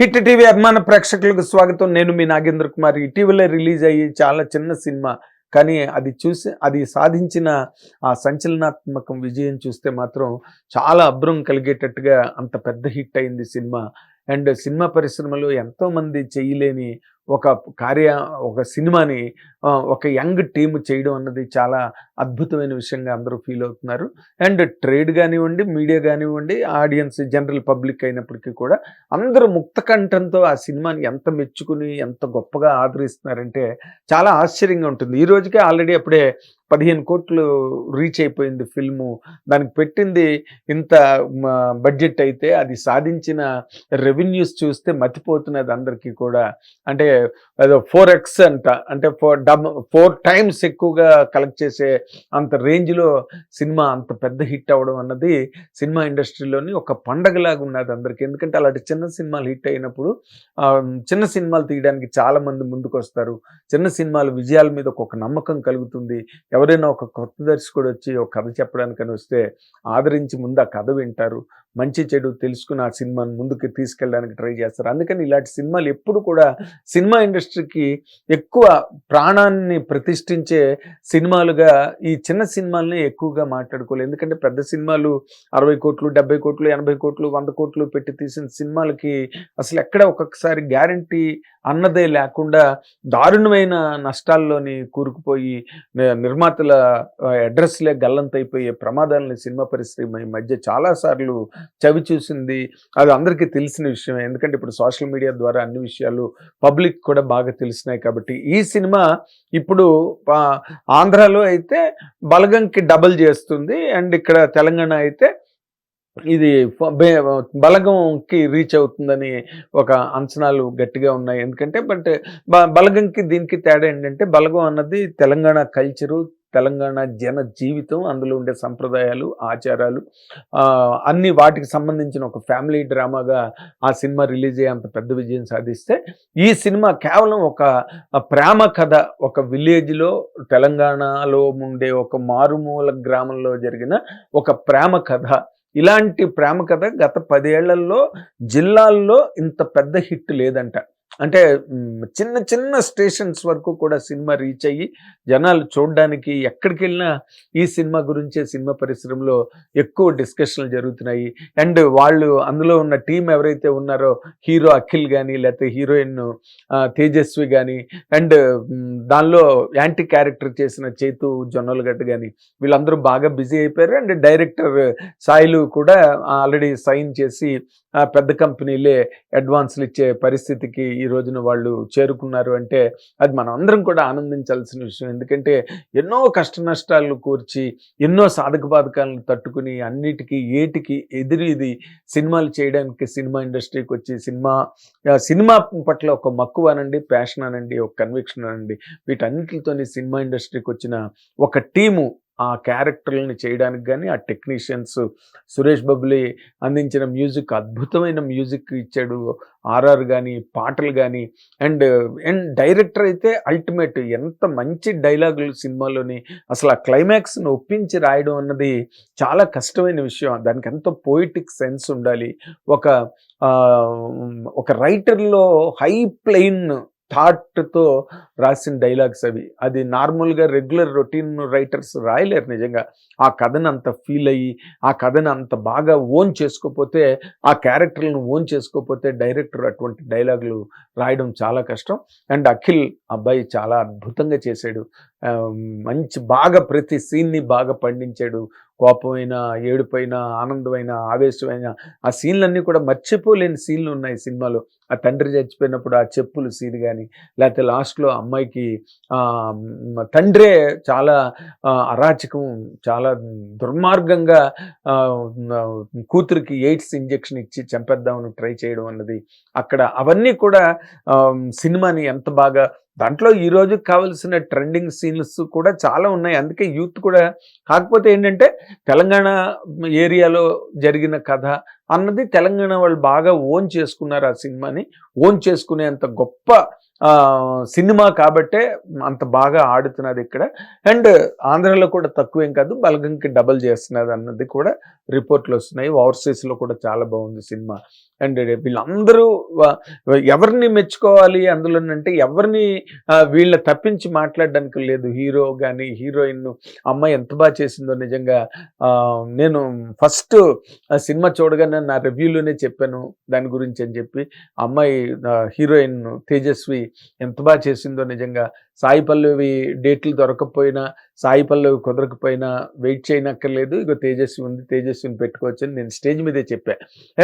Hit TV అభిమాన ప్రేక్షకులకు స్వాగతం. నేను మీ నాగేంద్ర కుమార్. ఇటీవలే రిలీజ్ అయ్యి చాలా చిన్న సినిమా. కానీ అది చూసి అది సాధించిన ఆ సంచలనాత్మకం విజయం చూస్తే మాత్రం చాలా అభ్రం కలిగేటట్టుగా అంత పెద్ద హిట్ అయింది సినిమా. అండ్ సినిమా పరిశ్రమలో ఎంతోమంది చేయలేని ఒక కార్య ఒక సినిమాని ఒక యంగ్ టీమ్ చేయడం అన్నది చాలా అద్భుతమైన విషయంగా అందరూ ఫీల్ అవుతున్నారు. అండ్ ట్రేడ్ కానివ్వండి మీడియా కానివ్వండి ఆడియన్స్ జనరల్ పబ్లిక్ అయినప్పటికీ కూడా అందరూ ముక్త కంఠంతో ఆ సినిమాని ఎంత మెచ్చుకుని ఎంత గొప్పగా ఆదరిస్తున్నారంటే చాలా ఆశ్చర్యంగా ఉంటుంది. ఈ రోజుకే ఆల్రెడీ అప్పుడే పదిహేను కోట్లు రీచ్ అయిపోయింది ఫిల్ము. దానికి పెట్టింది ఇంత బడ్జెట్ అయితే అది సాధించిన రెవెన్యూస్ చూస్తే మతిపోతున్నది అందరికీ కూడా. అంటే అదో ఫోర్ ఎక్స్ అంట అంటే ఫోర్ డబ్ ఫోర్ టైమ్స్ ఎక్కువగా కలెక్ట్ చేసే అంత రేంజ్లో సినిమా అంత పెద్ద హిట్ అవ్వడం అన్నది సినిమా ఇండస్ట్రీలోని ఒక పండగలాగా ఉన్నది అందరికీ. ఎందుకంటే అలాంటి చిన్న సినిమాలు హిట్ అయినప్పుడు చిన్న సినిమాలు తీయడానికి చాలామంది ముందుకు వస్తారు చిన్న సినిమాలు విజయాల మీద ఒక నమ్మకం కలుగుతుంది. ఎవరైనా ఒక కొత్త దర్శకుడు వచ్చి ఒక కథ చెప్పడానికని వస్తే ఆదరించి ముందు ఆ కథ వింటారు. మంచి చెడు తెలుసుకుని ఆ సినిమాను ముందుకు తీసుకెళ్ళడానికి ట్రై చేస్తారు. అందుకని ఇలాంటి సినిమాలు ఎప్పుడు కూడా సినిమా ఇండస్ట్రీకి ఎక్కువ ప్రాణాన్ని ప్రతిష్ఠించే సినిమాలుగా ఈ చిన్న సినిమాలనే ఎక్కువగా మాట్లాడుకోలేదు ఎందుకంటే పెద్ద సినిమాలు అరవై కోట్లు డెబ్బై కోట్లు ఎనభై కోట్లు వంద కోట్లు పెట్టి తీసిన సినిమాలకి అసలు ఎక్కడ ఒక్కొక్కసారి గ్యారంటీ అన్నదే లేకుండా దారుణమైన నష్టాల్లోని కూరుకుపోయి నిర్మాతల అడ్రస్లే గల్లంతైపోయే ప్రమాదాలని సినిమా పరిశ్రమ ఈ మధ్య చాలాసార్లు చవి చూసింది. అది అందరికీ తెలిసిన విషయం ఎందుకంటే ఇప్పుడు సోషల్ మీడియా ద్వారా అన్ని విషయాలు పబ్లిక్ కూడా బాగా తెలిసినాయి కాబట్టి ఈ సినిమా ఇప్పుడు ఆంధ్రాలో అయితే బలగంకి డబల్ చేస్తుంది. అండ్ ఇక్కడ తెలంగాణ అయితే ఇది బలగంకి రీచ్ అవుతుందని ఒక అంచనాలు గట్టిగా ఉన్నాయి. ఎందుకంటే బట్ బలగంకి దీనికి తేడా ఏంటంటే బలగం అన్నది తెలంగాణ కల్చరు తెలంగాణ జన జీవితం అందులో ఉండే సంప్రదాయాలు ఆచారాలు అన్ని వాటికి సంబంధించిన ఒక ఫ్యామిలీ డ్రామాగా ఆ సినిమా రిలీజ్ అయ్యే అంత పెద్ద విజయం సాధిస్తే ఈ సినిమా కేవలం ఒక ప్రేమ కథ ఒక విలేజ్లో తెలంగాణలో ఉండే ఒక మారుమూల గ్రామంలో జరిగిన ఒక ప్రేమ కథ. ఇలాంటి ప్రేమ కథ గత పదేళ్ళలో జిల్లాల్లో ఇంత పెద్ద హిట్ లేదంట. అంటే చిన్న చిన్న స్టేషన్స్ వరకు కూడా సినిమా రీచ్ అయ్యి జనాలు చూడడానికి ఎక్కడికి వెళ్ళినా ఈ సినిమా గురించే సినిమా పరిశ్రమలో ఎక్కువ డిస్కషన్లు జరుగుతున్నాయి. అండ్ వాళ్ళు అందులో ఉన్న టీం ఎవరైతే ఉన్నారో హీరో అఖిల్ కానీ లేకపోతే హీరోయిన్ తేజస్వి కానీ అండ్ దానిలో యాంటీ క్యారెక్టర్ చేసిన చేతు జొన్నలగడ్డ కానీ వీళ్ళందరూ బాగా బిజీ అయిపోయారు. అండ్ డైరెక్టర్ సాయిలు కూడా ఆల్రెడీ సైన్ చేసి పెద్ద కంపెనీలే అడ్వాన్స్లు ఇచ్చే పరిస్థితికి ఈ రోజున వాళ్ళు చేరుకున్నారు అంటే అది మనం అందరం కూడా ఆనందించాల్సిన విషయం. ఎందుకంటే ఎన్నో కష్ట నష్టాలు కూర్చి ఎన్నో సాధక బాధకాలను తట్టుకుని అన్నిటికీ ఏటికి ఎదురు ఇది సినిమాలు చేయడానికి సినిమా ఇండస్ట్రీకి వచ్చి సినిమా సినిమా పట్ల ఒక మక్కువ అనండి ప్యాషన్ అనండి ఒక కన్విక్షన్ అనండి. వీటన్నిటితోని సినిమా ఇండస్ట్రీకి వచ్చిన ఒక టీము ఆ క్యారెక్టర్లని చేయడానికి కానీ ఆ టెక్నీషియన్స్ సురేష్ బబ్లీ అందించిన మ్యూజిక్ అద్భుతమైన మ్యూజిక్ ఇచ్చాడు ఆర్ఆర్ కానీ పాటలు కానీ అండ్ అండ్ డైరెక్టర్ అయితే అల్టిమేట్ ఎంత మంచి డైలాగులు సినిమాలోని అసలు ఆ క్లైమాక్స్ను ఒప్పించి రాయడం అన్నది చాలా కష్టమైన విషయం. దానికి ఎంతో పోయిటిక్ సెన్స్ ఉండాలి. ఒక ఒక రైటర్లో హై ప్లెయిన్ థాట్తో రాసిన డైలాగ్స్ అవి. అది నార్మల్గా రెగ్యులర్ రొటీన్ రైటర్స్ రాయలేరు నిజంగా. ఆ కథను అంత ఫీల్ అయ్యి ఆ కథను అంత బాగా ఓన్ చేసుకోపోతే ఆ క్యారెక్టర్లను ఓన్ చేసుకోపోతే డైరెక్టర్ అటువంటి డైలాగులు రాయడం చాలా కష్టం. అండ్ అఖిల్ అబ్బాయి చాలా అద్భుతంగా చేశాడు. మంచి బాగా ప్రతి సీన్ని బాగా పండించాడు. కోపమైన ఏడుపైన ఆనందమైన ఆవేశమైన ఆ సీన్లన్నీ కూడా మర్చిపోలేని సీన్లు ఉన్నాయి సినిమాలో. ఆ తండ్రి చచ్చిపోయినప్పుడు ఆ చెప్పులు సీన్ కానీ లేకపోతే లాస్ట్లో అమ్మాయికి తండ్రే చాలా అరాచకం చాలా దుర్మార్గంగా కూతురికి ఎయిడ్స్ ఇంజెక్షన్ ఇచ్చి చంపేద్దామని ట్రై చేయడం అన్నది. అక్కడ అవన్నీ కూడా సినిమాని ఎంత బాగా దాంట్లో ఈ రోజు కావలసిన ట్రెండింగ్ సీన్స్ కూడా చాలా ఉన్నాయి. అందుకే యూత్ కూడా కాకపోతే ఏంటంటే తెలంగాణ ఏరియాలో జరిగిన కథ అన్నది తెలంగాణ వాళ్ళు బాగా ఓన్ చేసుకున్నారు ఆ సినిమాని. ఓన్ చేసుకునేంత గొప్ప సినిమా కాబట్టే అంత బాగా ఆడుతున్నది ఇక్కడ. అండ్ ఆంధ్రాలో కూడా తక్కువేం కాదు బలగంకి డబల్ చేస్తున్నది అన్నది కూడా రిపోర్ట్లు వస్తున్నాయి. ఓవర్సీస్లో కూడా చాలా బాగుంది సినిమా. అండ్ వీళ్ళందరూ ఎవరిని మెచ్చుకోవాలి అందులోనంటే ఎవరిని వీళ్ళ తప్పించి మాట్లాడడానికి లేదు. హీరో కానీ హీరోయిన్ అమ్మాయి ఎంత బాగా చేసిందో నిజంగా నేను ఫస్ట్ ఆ సినిమా చూడగానే నా రివ్యూలోనే చెప్పాను దాని గురించి అని చెప్పి. అమ్మాయి హీరోయిన్ తేజస్వి ఎంత బాగా చేసిందో నిజంగా సాయి పల్లవి డేట్లు దొరకకపోయినా సాయి పల్లవి కుదరకపోయినా వెయిట్ చేయనక్కర్లేదు. ఇక తేజస్వి ఉంది తేజస్విని పెట్టుకోవచ్చని నేను స్టేజ్ మీదే చెప్పా.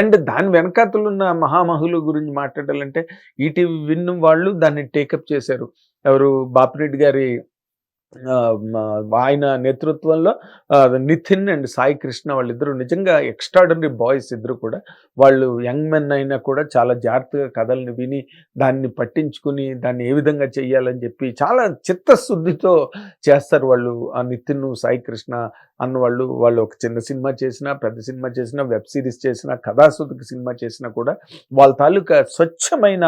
అండ్ దాని వెనకాతలు ఉన్న మహామహుల గురించి మాట్లాడాలంటే ఈటీవీ విన్ వాళ్ళు దాన్ని టేకప్ చేశారు. ఎవరు బాపిరెడ్డి గారి ఆయన నేతృత్వంలో నితిన్ అండ్ సాయి కృష్ణ వాళ్ళిద్దరూ నిజంగా ఎక్స్ట్రాడనరీ బాయ్స్ ఇద్దరు కూడా. వాళ్ళు యంగ్ మెన్ అయినా కూడా చాలా జాగ్రత్తగా కథల్ని విని దాన్ని పట్టించుకుని దాన్ని ఏ విధంగా చెయ్యాలని చెప్పి చాలా చిత్తశుద్ధితో చేస్తారు వాళ్ళు. ఆ నితిన్ సాయి కృష్ణ అన్న వాళ్ళు వాళ్ళు ఒక చిన్న సినిమా చేసినా పెద్ద సినిమా చేసినా వెబ్ సిరీస్ చేసినా కథాసుదికి సినిమా చేసినా కూడా వాళ్ళ తాలూకా స్వచ్ఛమైన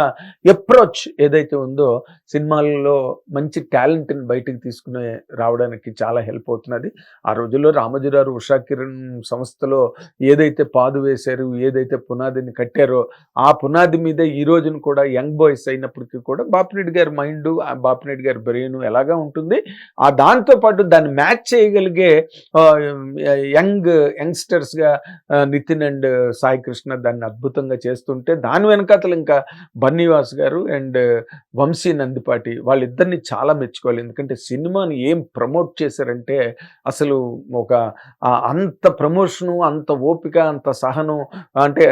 అప్రోచ్ ఏదైతే ఉందో సినిమాల్లో మంచి టాలెంట్ని బయటకు తీసుకుని రావడానికి చాలా హెల్ప్ అవుతున్నది. ఆ రోజుల్లో రామజీరారు ఉషా కిరణ్ సంస్థలో ఏదైతే పాదు వేశారు ఏదైతే పునాదిని కట్టారో ఆ పునాది మీద ఈ రోజున కూడా యంగ్ బాయ్స్ అయినప్పటికీ కూడా బాపిరెడ్డి గారి మైండ్ బాపిరెడ్డి గారి బ్రెయిన్ ఎలాగా ఉంటుంది ఆ దాంతో పాటు దాన్ని మ్యాచ్ చేయగలిగే యంగ్ యంగ్స్టర్స్గా నితిన్ అండ్ సాయి కృష్ణ దాన్ని అద్భుతంగా చేస్తుంటే దాని వెనకాతలు ఇంకా బన్నీవాస్ గారు అండ్ వంశీ నందిపాటి వాళ్ళిద్దరిని చాలా మెచ్చుకోవాలి. ఎందుకంటే సినిమా సినిమాని ఏం ప్రమోట్ చేశారంటే అసలు ఒక అంత ప్రమోషను అంత ఓపిక అంత సహనం అంటే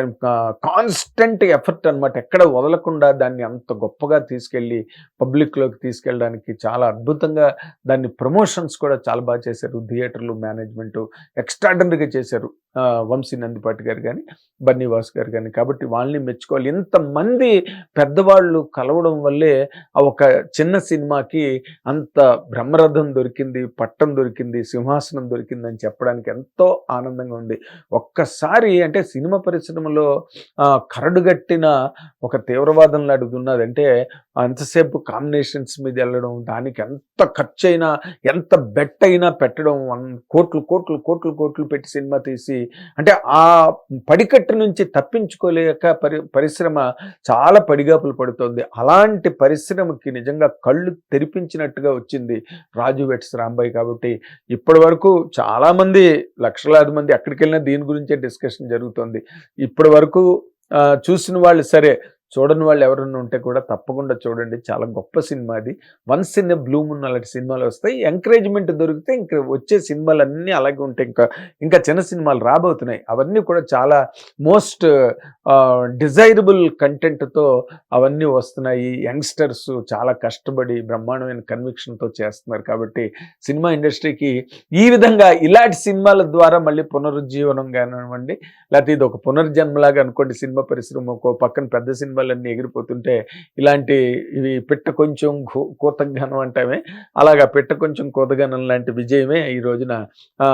కాన్స్టెంట్ ఎఫర్ట్ అన్నమాట. ఎక్కడ వదలకుండా దాన్ని అంత గొప్పగా తీసుకెళ్ళి పబ్లిక్లోకి తీసుకెళ్ళడానికి చాలా అద్భుతంగా దాన్ని ప్రమోషన్స్ కూడా చాలా బాగా చేశారు. థియేటర్లు మేనేజ్మెంట్ ఎక్స్ట్రాడనరీగా చేశారు వంశీ నందిపాటి గారు కానీ బన్నీవాస్ గారు కానీ కాబట్టి వాళ్ళని మెచ్చుకోవాలి. ఇంతమంది పెద్దవాళ్ళు కలవడం వల్లే ఒక చిన్న సినిమాకి అంత బ్రహ్మరథం దొరికింది పట్టం దొరికింది సింహాసనం దొరికింది అని చెప్పడానికి ఎంతో ఆనందంగా ఉంది. ఒక్కసారి అంటే సినిమా పరిశ్రమలో ఆ, కరడుగట్టిన ఒక తీవ్రవాదం లాంటిది అంటే ఎంతసేపు కాంబినేషన్స్ మీద వెళ్ళడం దానికి ఎంత ఖర్చు అయినా ఎంత బెట్ అయినా పెట్టడం వన్ కోట్లు కోట్లు కోట్లు కోట్లు పెట్టి సినిమా తీసి అంటే ఆ పడికట్టు నుంచి తప్పించుకోలేక పరి పరిశ్రమ చాలా పడిగాపులు పడుతోంది. అలాంటి పరిశ్రమకి నిజంగా కళ్ళు తెరిపించినట్టుగా వచ్చింది రాజు వెట్స్ రాంబాయి కాబట్టి. ఇప్పటి వరకు చాలామంది లక్షలాది మంది ఎక్కడికి వెళ్ళినా దీని గురించే డిస్కషన్ జరుగుతోంది. ఇప్పటి వరకు చూసిన వాళ్ళు సరే చూడని వాళ్ళు ఎవరైనా ఉంటే కూడా తప్పకుండా చూడండి. చాలా గొప్ప సినిమా అది. వన్స్ ఇన్ ఎ బ్లూమ్ ఉన్న అలాంటి సినిమాలు వస్తాయి. ఎంకరేజ్మెంట్ దొరికితే ఇంకా వచ్చే సినిమాలన్నీ అలాగే ఉంటాయి. ఇంకా ఇంకా చిన్న సినిమాలు రాబోతున్నాయి. అవన్నీ కూడా చాలా మోస్ట్ డిజైరబుల్ కంటెంట్తో అవన్నీ వస్తున్నాయి. యంగ్స్టర్స్ చాలా కష్టపడి బ్రహ్మాండమైన కన్విక్షన్తో చేస్తున్నారు. కాబట్టి సినిమా ఇండస్ట్రీకి ఈ విధంగా ఇలాంటి సినిమాల ద్వారా మళ్ళీ పునరుజ్జీవనం కానివ్వండి లేకపోతే ఇది ఒక పునర్జన్మలాగా అనుకోండి సినిమా పరిశ్రమ ఒక పక్కన పెద్ద సినిమా సినిమాలన్నీ ఎగిరిపోతుంటే ఇలాంటి ఇవి పిట్ట కొంచెం కూతగనం అంటామే. అలాగా పిట్ట కొంచెం కూతగనం లాంటి విజయమే ఈ రోజున ఆ,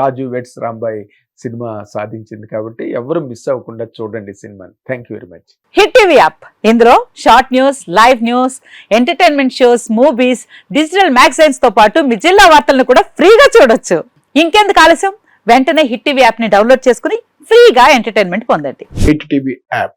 రాజు వెట్స్ రాంబాయి సినిమా సాధించింది కాబట్టి ఎవరు మిస్ అవ్వకుండా చూడండి సినిమాని. Thank you very much Hit TV app. ఇందులో short news live news entertainment shows movies digital మ్యాగజైన్స్తో పాటు మీ జిల్లా వార్తలను కూడా ఫ్రీగా చూడొచ్చు. ఇంకెందుకు ఆలస్యం? వెంటనే హిట్ టీవీ యాప్ని డౌన్లోడ్ చేసుకుని ఫ్రీగా ఎంటర్టైన్మెంట్ పొందండి. Hit TV app.